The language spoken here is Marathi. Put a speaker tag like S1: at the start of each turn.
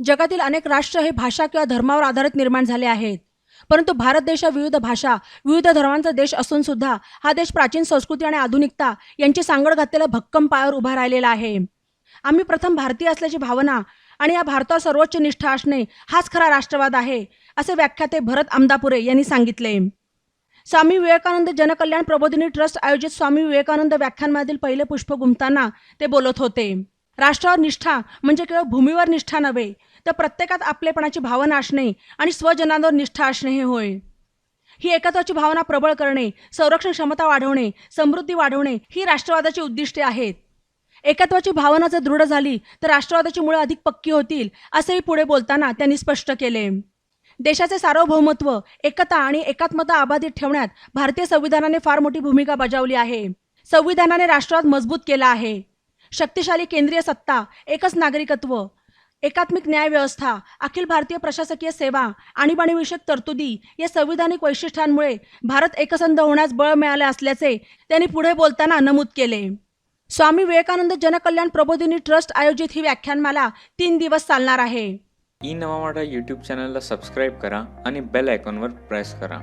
S1: जगातील अनेक राष्ट्र हे भाषा किंवा धर्मावर आधारित निर्माण झाले आहेत. परंतु भारत देश हा विविध भाषा विविध धर्मांचा देश असून सुद्धा हा देश प्राचीन संस्कृती आणि आधुनिकता यांची सांगड घातलेल्या भक्कम पायावर उभा राहिलेला आहे. आम्ही प्रथम भारतीय असल्याची भावना आणि या भारतावर सर्वोच्च निष्ठा असणे हाच खरा राष्ट्रवाद आहे असे व्याख्याते भरत आमदापुरे यांनी सांगितले. स्वामी विवेकानंद जनकल्याण प्रबोधिनी ट्रस्ट आयोजित स्वामी विवेकानंद व्याख्यानमधील पहिले पुष्प गुंफताना ते बोलत होते. राष्ट्रावर निष्ठा म्हणजे केवळ भूमीवर निष्ठा नव्हे तर प्रत्येकात आपलेपणाची भावना असणे आणि स्वजनांवर निष्ठा असणे हे होय. ही एकत्वाची भावना प्रबळ करणे संरक्षण क्षमता वाढवणे समृद्धी वाढवणे ही राष्ट्रवादाची उद्दिष्टे आहेत. एकत्वाची भावना जर दृढ झाली तर राष्ट्रवादाची मुळे अधिक पक्की होतील असेही पुढे बोलताना त्यांनी स्पष्ट केले. देशाचे सार्वभौमत्व एकता आणि एकात्मता अबाधित ठेवण्यात भारतीय संविधानाने फार मोठी भूमिका बजावली आहे. संविधानाने राष्ट्रवाद मजबूत केला आहे. शक्तिशाली केंद्रीय सत्ता एकच नागरिकत्व एकात्मिक न्याय व्यवस्था अखिल भारतीय प्रशासकीय सेवा आणीबाणीविषयक तरतुदी या संविधानिक वैशिष्ट्यांमुळे भारत एकसंध होण्यास बळ मिळाले असल्याचे त्यांनी पुढे बोलताना नमूद केले. स्वामी विवेकानंद जनकल्याण प्रबोधिनी ट्रस्ट आयोजित ही व्याख्यानमाला तीन दिवस चालणार आहे.
S2: ई नवा मराठा यूट्यूब चॅनलला सबस्क्राईब करा आणि बेल आयकॉनवर प्रेस करा.